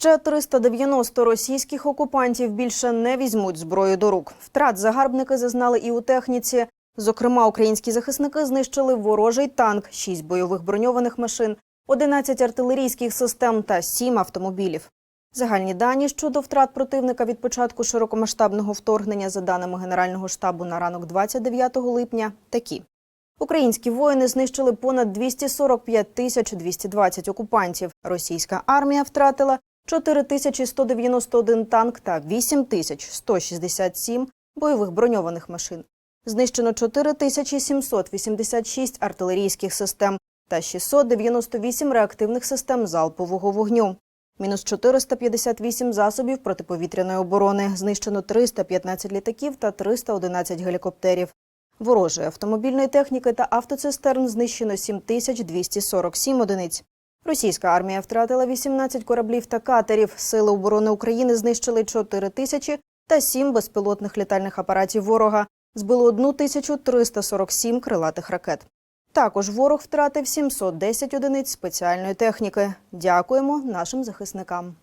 Ще 390 російських окупантів більше не візьмуть зброю до рук. Втрат загарбники зазнали і у техніці. Зокрема, українські захисники знищили ворожий танк, 6 бойових броньованих машин, 11 артилерійських систем та 7 автомобілів. Загальні дані щодо втрат противника від початку широкомасштабного вторгнення, за даними Генерального штабу на ранок 29 липня, такі. Українські воїни знищили понад 245 тисяч 220 окупантів. Російська армія втратила 4191 танк та 8167 бойових броньованих машин. Знищено 4786 артилерійських систем та 698 реактивних систем залпового вогню. Мінус 458 засобів протиповітряної оборони. Знищено 315 літаків та 311 гелікоптерів. Ворожої автомобільної техніки та автоцистерн знищено 7247 одиниць. Російська армія втратила 18 кораблів та катерів. Сили оборони України знищили 4 тисячі та 7 безпілотних літальних апаратів ворога. Збило 1347 крилатих ракет. Також ворог втратив 710 одиниць спеціальної техніки. Дякуємо нашим захисникам.